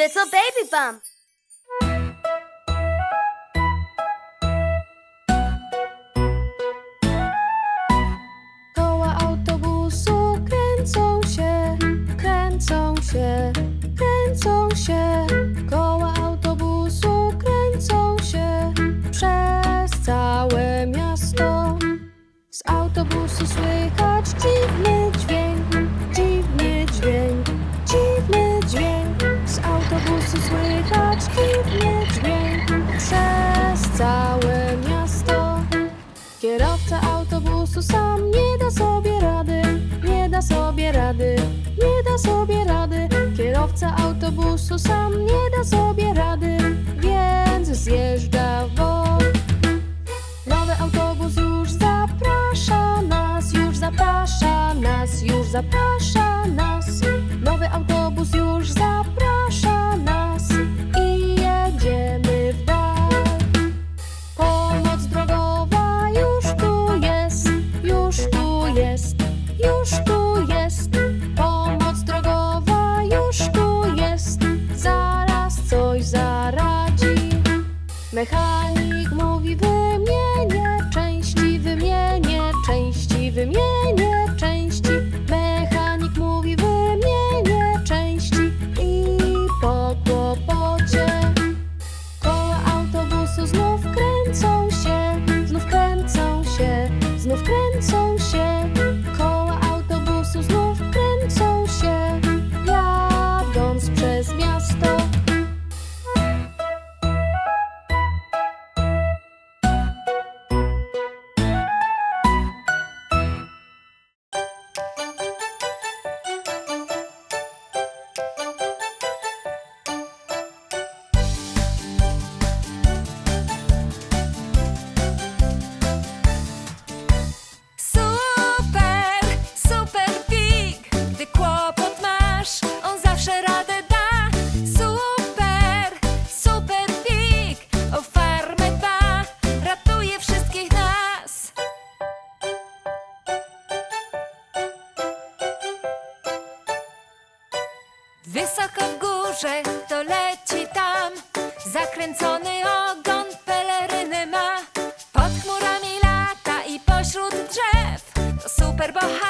little baby bump. autobusu sam nie da sobie rady, więc zjeżdża w. Nowy autobus już zaprasza nas, już zaprasza nas, już zaprasza. wśród drzew to super bohater.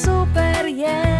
súper bien.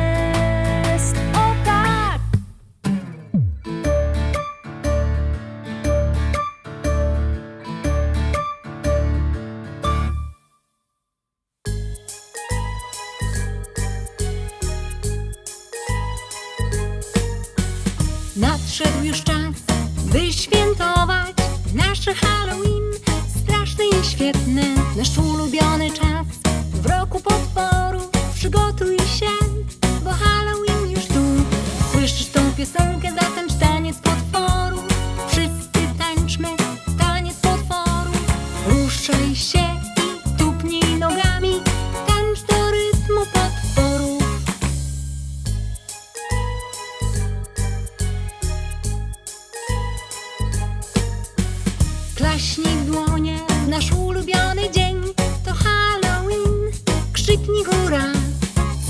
Klaśnij w dłonie nasz ulubiony dzień To Halloween, krzyknij hurra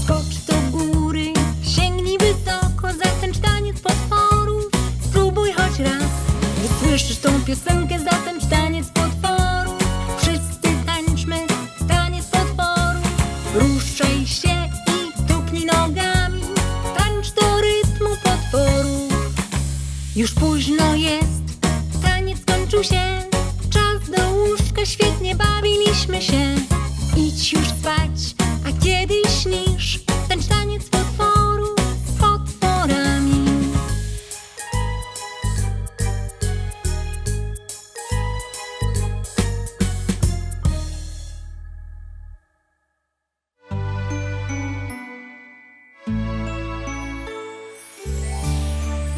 Skocz do góry, sięgnij wysoko Zatańcz taniec potworów, spróbuj choć raz Gdy słyszysz tą piosenkę, zatańcz taniec potworów Wszyscy tańczmy taniec potworów Ruszaj się i tupnij nogami Tańcz do rytmu potworów już późno jest, bawiliśmy się. Idź już spać, a kiedy śnisz Tańcz taniec potworu z potworami.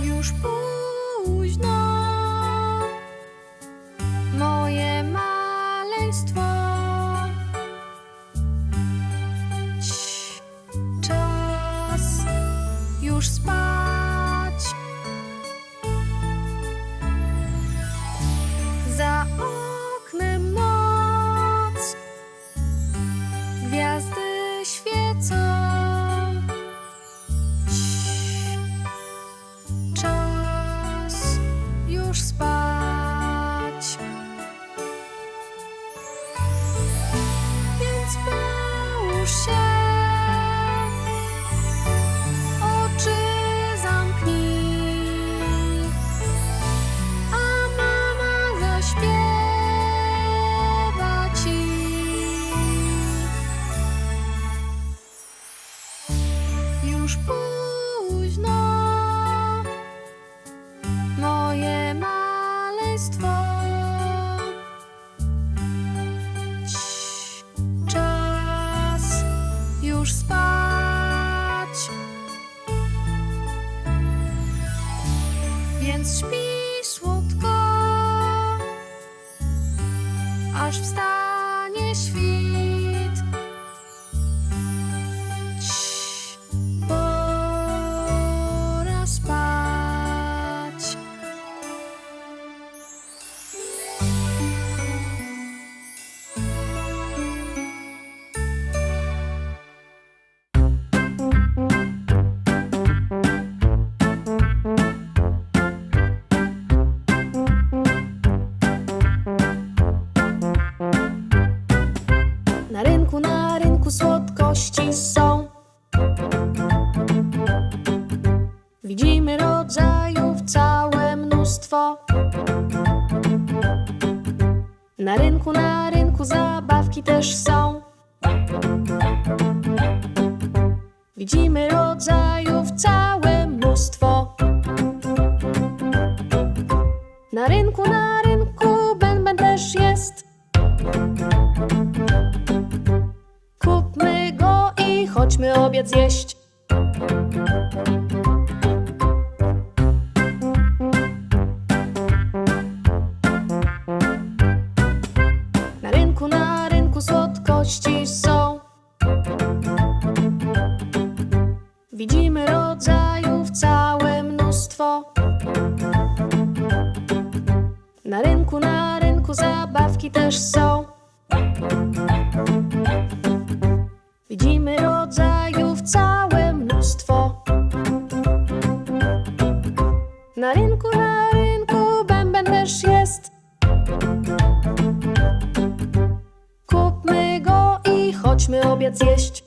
Już późno, Widzimy rodzajów całe mnóstwo. Na rynku, na rynku zabawki też są. Widzimy rodzajów całe mnóstwo. Na rynku, na rynku bęben też jest. Kupmy go i chodźmy obiad zjeść.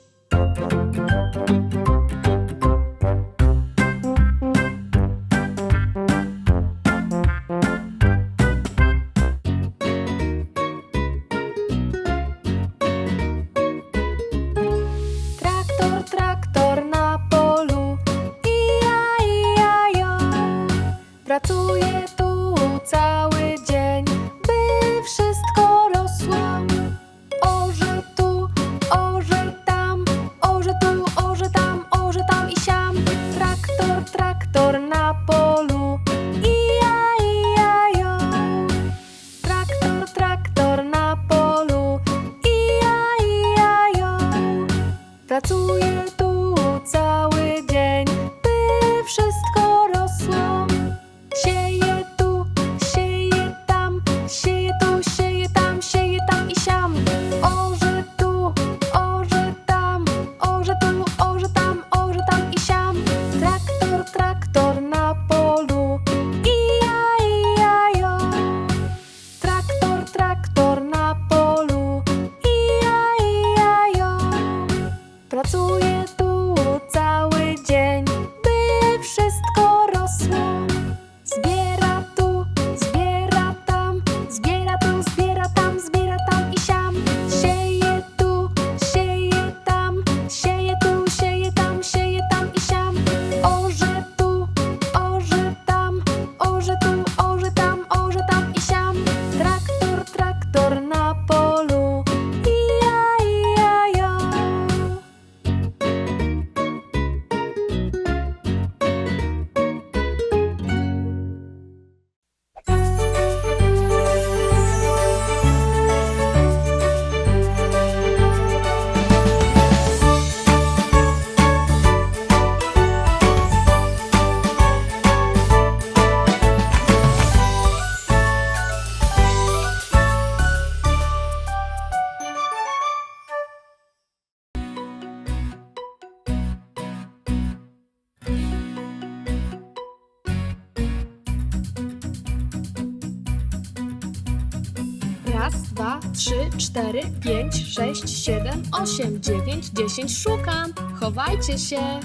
4, 5, 6, 7, 8, 9, 10. Szukam. Chowajcie się.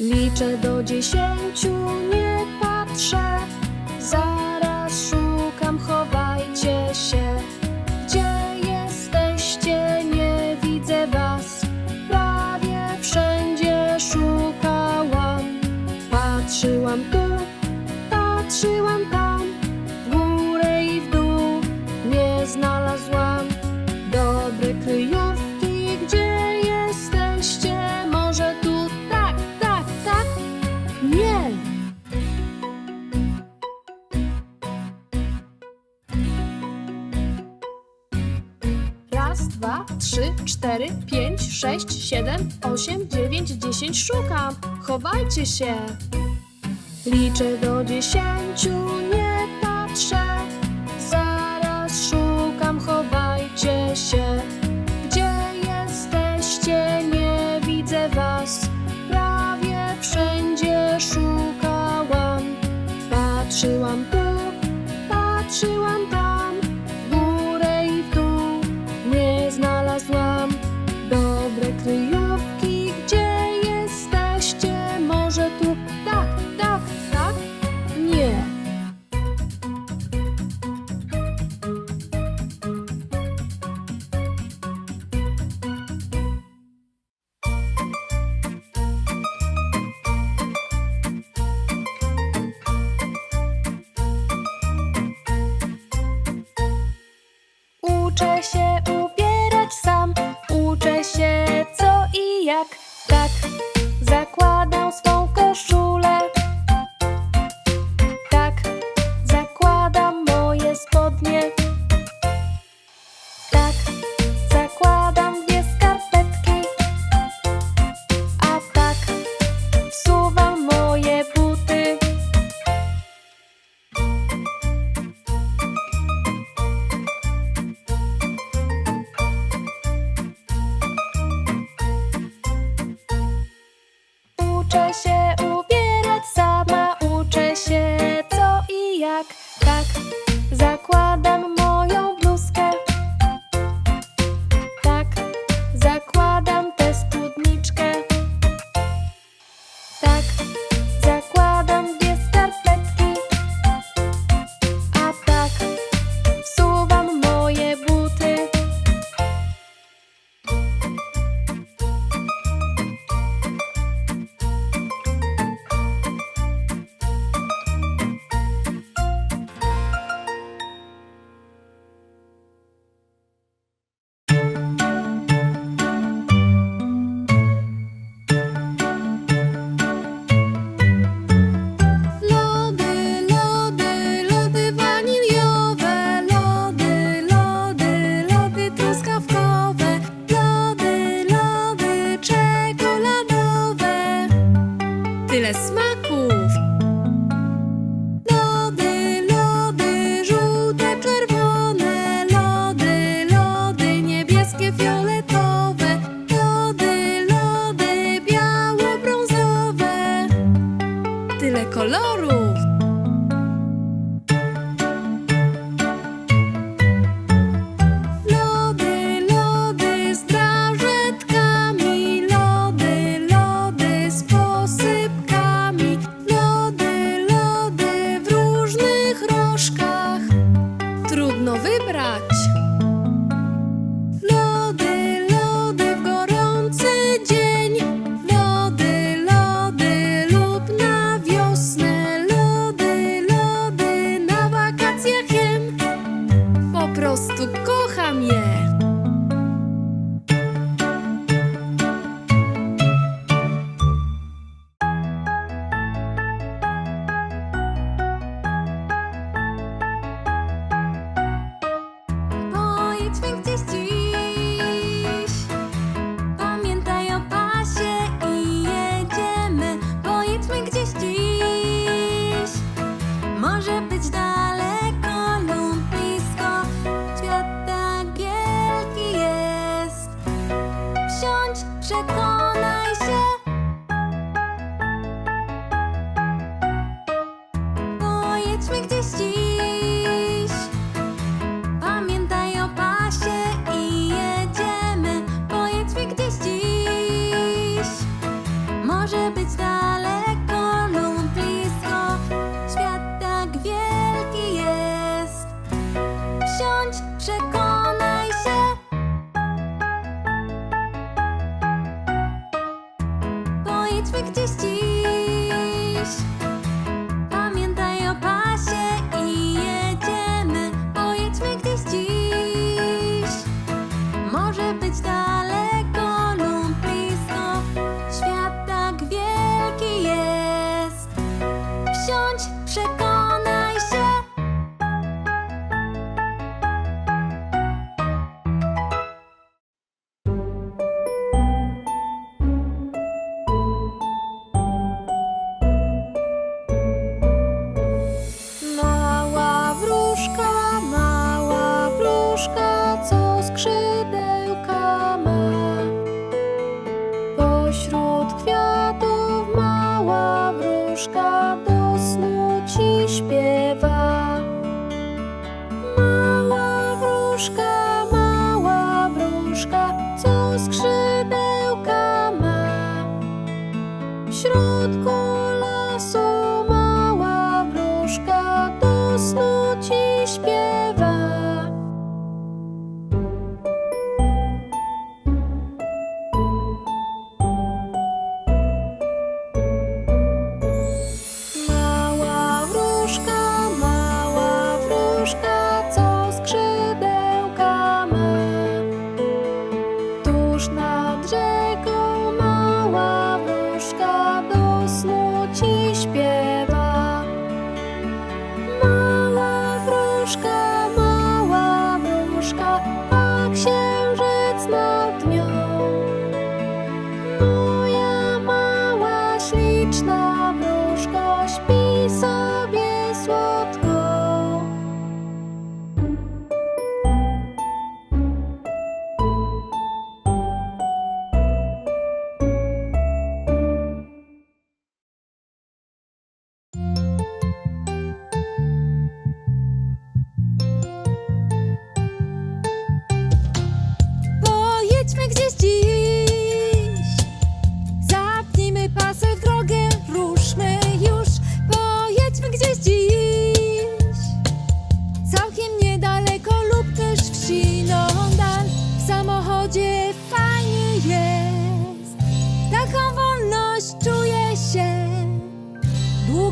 Liczę do dziesięciu, nie patrzę. siedem, osiem, dziewięć, dziesięć. Szukam, chowajcie się. Liczę do dziesięciu, nie patrzę. 这些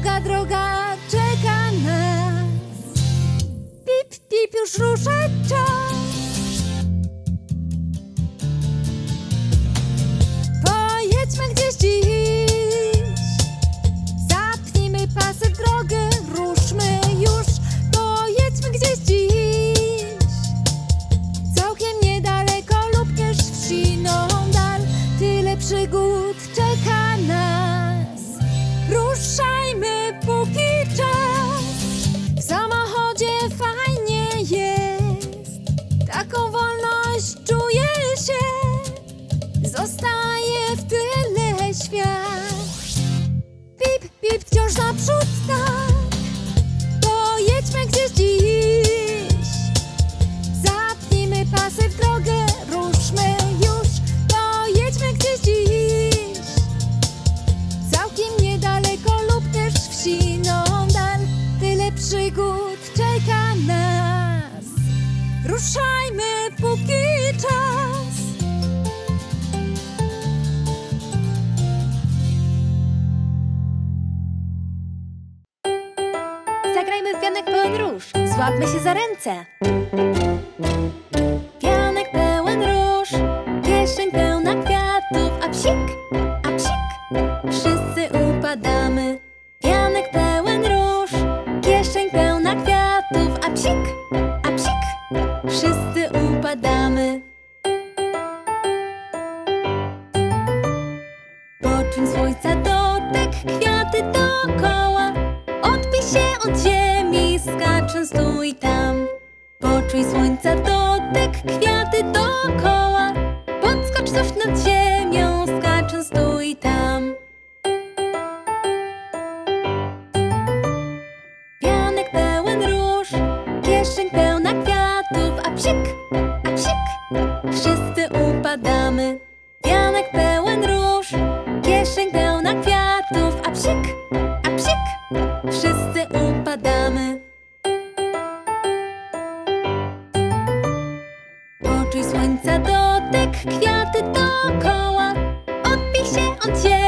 długa droga czeka nas. Pip, pip, już rusza czas. naprzód tak. Złapmy się za ręce! kwiatek, kwiaty dookoła. Odbij się od ciebie.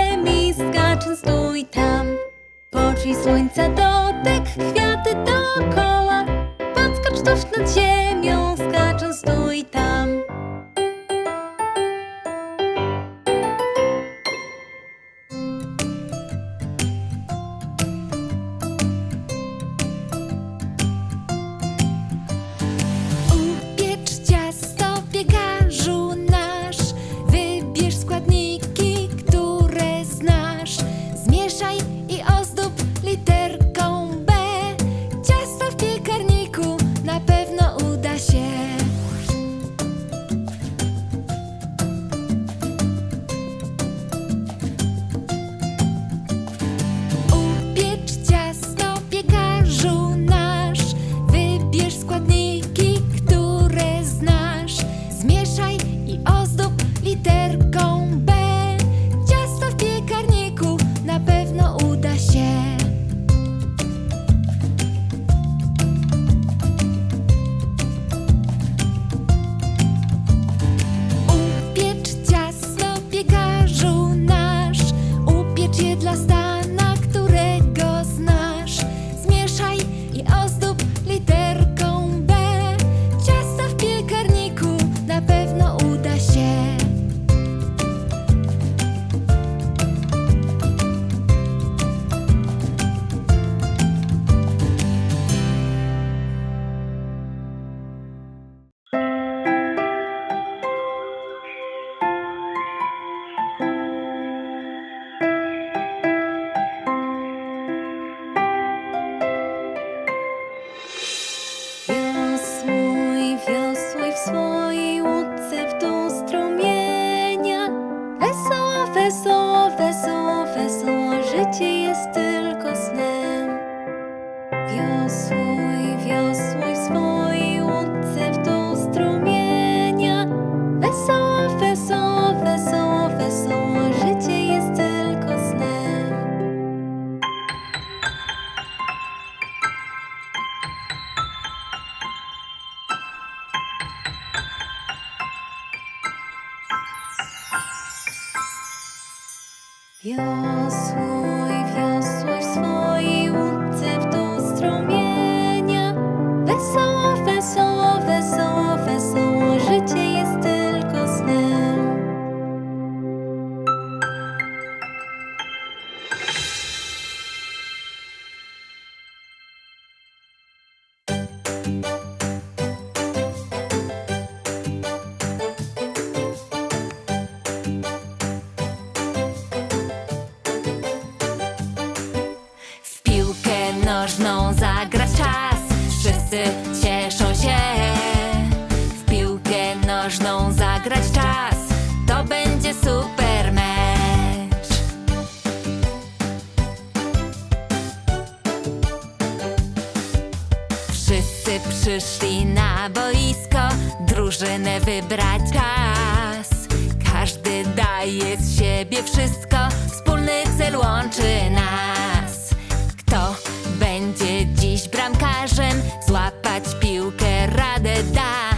jest siebie wszystko, wspólny cel łączy nas. Kto będzie dziś bramkarzem, złapać piłkę radę da.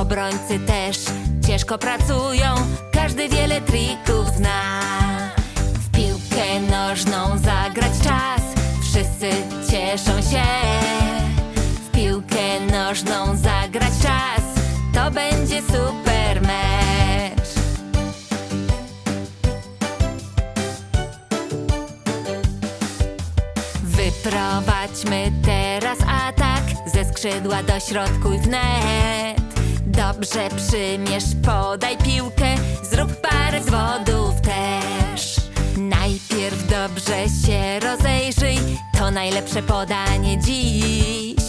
Obrońcy też ciężko pracują, każdy wiele trików zna. W piłkę nożną zagrać czas, wszyscy cieszą się. W piłkę nożną zagrać czas, to będzie super. skrzydła do środku w net. Dobrze przymierz, podaj piłkę, zrób parę zwodów też. Najpierw dobrze się rozejrzyj, to najlepsze podanie dziś.